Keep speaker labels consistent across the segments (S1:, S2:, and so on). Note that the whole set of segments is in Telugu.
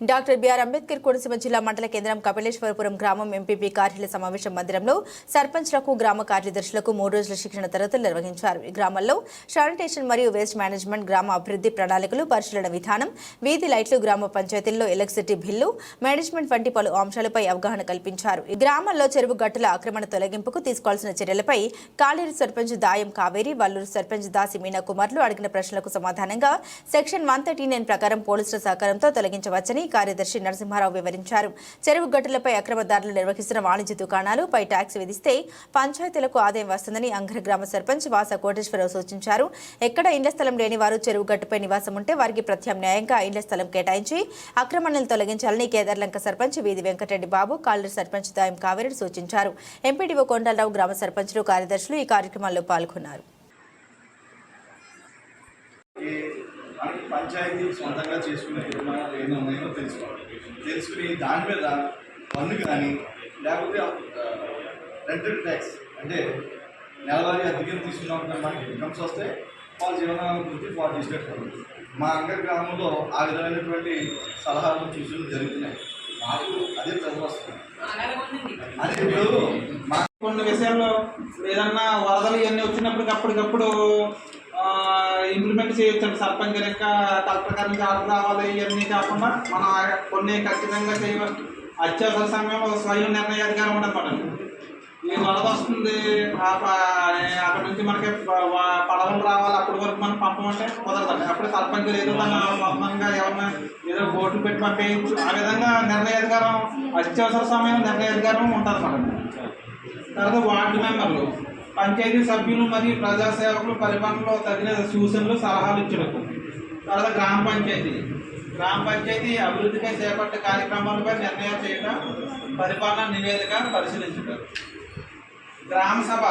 S1: డాక్టర్ బిఆర్ అంబేద్కర్ కోనసీమ జిల్లా మండల కేంద్రం కపిలేశ్వరపురం గ్రామం ఎంపీపీ కార్యాలయ సమావేశం మందిరంలో సర్పంచ్లకు గ్రామ కార్యదర్శులకు మూడు రోజుల శిక్షణ తరగతులు నిర్వహించారు. ఈ గ్రామంలో శానిటేషన్ మరియు వేస్ట్ మేనేజ్మెంట్ గ్రామ అభివృద్ధి ప్రణాళికలు పరిశీలన విధానం వీధి లైట్లు గ్రామ పంచాయతీల్లో ఎలక్ట్రిసిటీ బిల్లు మేనేజ్మెంట్ వంటి పలు అంశాలపై అవగాహన కల్పించారు. ఈ గ్రామంలో చెరువు గట్టుల ఆక్రమణ తొలగింపుకు తీసుకోవాల్సిన చర్యలపై కాలేరు సర్పంచ్ దాయం కావేరి వల్లూరు సర్పంచ్ దాసి మీనా కుమార్లు అడిగిన ప్రశ్నలకు సమాధానంగా సెక్షన్ వన్ థర్టీ నైన్ ప్రకారం పోలీసుల సహకారంతో తొలగించవచ్చని కార్యదర్శి నరసింహారావు వివరించారు. చెరువు గట్టులపై అక్రమదారులు నిర్వహిస్తున్న వాణిజ్య దుకాణాలు పై ట్యాక్స్ విధిస్తే పంచాయతీలకు ఆదాయం వస్తుందని అంగర గ్రామ సర్పంచ్ వాస కోటేశ్వరరావు సూచించారు. ఎక్కడ ఇండ్ల స్థలం లేని వారు చెరువు గట్టుపై నివాసం ఉంటే వారికి ప్రత్యామ్నాయంగా ఇండ్ల స్థలం కేటాయించి అక్రమణలు తొలగించాలని కేదార్లంక సర్పంచ్ వీధి వెంకటరెడ్డి బాబు కాలర్ సర్పంచ్ దాయం కావేరి సూచించారు. ఎంపీడీఓ కొండలరావు గ్రామ సర్పంచులు కార్యదర్శులు ఈ కార్యక్రమాల్లో పాల్గొన్నారు
S2: ఈ మనకి పంచాయతీ సొంతంగా చేసుకునే నిర్మాణాలు ఏమైనా ఉన్నాయో తెలుసుకోవాలి. తెలుసుకుని దాని మీద పన్ను కానీ లేకపోతే రెంటల్ ట్యాక్స్ అంటే నెలవారీ అధికం తీసుకున్నప్పుడు మనకి ఇన్కమ్స్ వస్తే వాళ్ళ జీవనాభివృద్ధి వాళ్ళు తీసుకెట్టుకోవాలి మా అంగ గ్రామంలో ఆ విధమైనటువంటి సలహాలు సూచనలు జరుగుతున్నాయి. మాకు అదే ప్రజలు అదే ఇప్పుడు మా
S3: కొన్ని విషయాల్లో ఏదన్నా వరదలు ఇవన్నీ వచ్చినప్పటికప్పటికప్పుడు ఇంప్లిమెంట్ చేయొచ్చండి. సర్పంచ్ లెక్క కలెక్టర్ గారి ఆర్డర్ రావాలి ఇవన్నీ కాకుండా మనం కొన్ని ఖచ్చితంగా చేయవచ్చు అత్యవసర సమయంలో స్వయం నిర్ణయాధికారం ఉండదు ఈ వరద వస్తుంది అక్కడ నుంచి మనకి పడవలు రావాలి అప్పటి వరకు మనం పంపమంటే కుదరదండి. అప్పుడు సర్పంచ్ ఏదో తన సొంతంగా ఏమన్నా ఏదో బోట్లు పెట్టి పంపేయచ్చు. ఆ విధంగా నిర్ణయాధికారం అత్యవసర సమయం నిర్ణయాధికారం ఉంటుంది మనకి తర్వాత వార్డు మెంబర్లు. పంచాయతీ సభ్యులు మరియు ప్రజా సేవకులు పరిపాలనలో తగిన సూచనలు సలహాలు ఇచ్చడం తర్వాత గ్రామ పంచాయతీ. గ్రామ పంచాయతీ అభివృద్ధిపై చేపట్టే కార్యక్రమాలపై నిర్ణయాలు చేయడం పరిపాలన నివేదిక పరిశీలించడం గ్రామ సభ.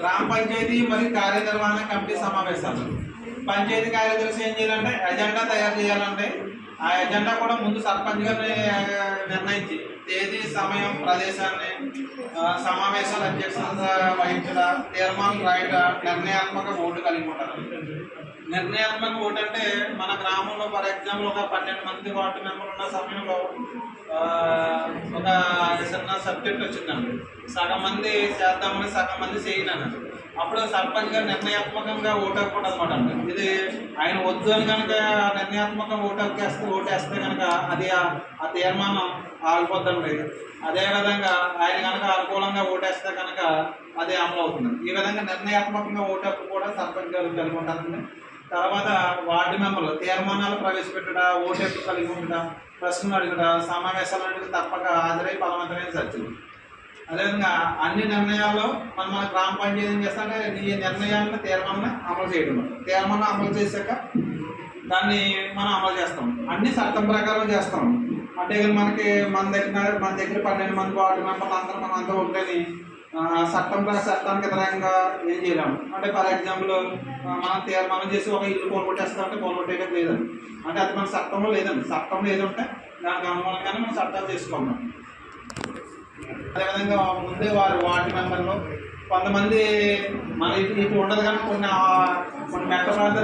S3: గ్రామ పంచాయతీ మరియు కార్యనిర్వహణ కమిటీ సమావేశాలు. పంచాయతీ కార్యదర్శి ఏం చేయాలంటే ఎజెండా తయారు చేయాలంటే ఆ ఎజెండా కూడా ముందు సర్పంచ్ గారిని నిర్ణయించి తేదీ సమయం ప్రదేశాన్ని సమావేశాల అధ్యక్షత వహించడ తీర్మానం రాయట నిర్ణయాత్మక ఓటు కలిగి ఉంటారు నిర్ణయాత్మక ఓటు అంటే మన గ్రామంలో ఫర్ ఎగ్జాంపుల్ ఒక పన్నెండు మంది వార్డు మెంబర్లు ఉన్న సమయంలో ఒక చిన్న సబ్జెక్ట్ వచ్చిందండి. సగం మంది చేద్దామని సగం మంది చేయనన్నారు అప్పుడు సర్పంచ్ గారు నిర్ణయాత్మకంగా ఓటు హక్కు అనమాట ఇది ఆయన వద్దు అని కనుక నిర్ణయాత్మకంగా ఓటు హక్కు వేస్తే ఓటు వేస్తే కనుక అది ఆ తీర్మానం ఆగిపోద్దండి. అదేవిధంగా ఆయన కనుక అనుకూలంగా ఓటేస్తే కనుక అది అమలు అవుతుంది. ఈ విధంగా నిర్ణయాత్మకంగా ఓటు హక్కు కూడా సర్పంచ్ గారు కలిగి ఉంటుంది తర్వాత వార్డు మెంబర్లు తీర్మానాలు ప్రవేశపెట్టుట ఓటు కలిగి ఉండట ప్రశ్నలు అడుగుట సమావేశాలు తప్పక హాజరై బలవంతమైన చర్చలు. అదేవిధంగా అన్ని నిర్ణయాల్లో మనం మన గ్రామ పంచాయతీ ఏం చేస్తామంటే ఈ నిర్ణయాలను తీర్మానం అమలు చేయడం. తీర్మానం అమలు చేశాక దాన్ని మనం అమలు చేస్తాం. అన్ని చట్టం ప్రకారం చేస్తాం. అంటే మనకి మన దగ్గర మన దగ్గర పన్నెండు మంది వార్డు మెంబర్లు అందరూ మనం అంతా ఉంటేని చట్టం చట్టానికి వ్యతిరేకంగా ఏం చేయలేము. అంటే ఫర్ ఎగ్జాంపుల్ మనం తీర్మానం చేసి ఒక ఇల్లు పోగొట్టేస్తామంటే పోగొట్టేది లేదండి. అంటే అది మన చట్టంలో లేదండి. చట్టంలో ఏది ఉంటే దానికి అనుగుణంగానే మనం చట్టాలు చేసుకోవాలి. అదేవిధంగా ముందే వారు వార్డు మెంబర్లు. కొంతమంది మన ఇటు ఉండదు కానీ కొన్ని కొన్ని మెట్ల ప్రాంతాలు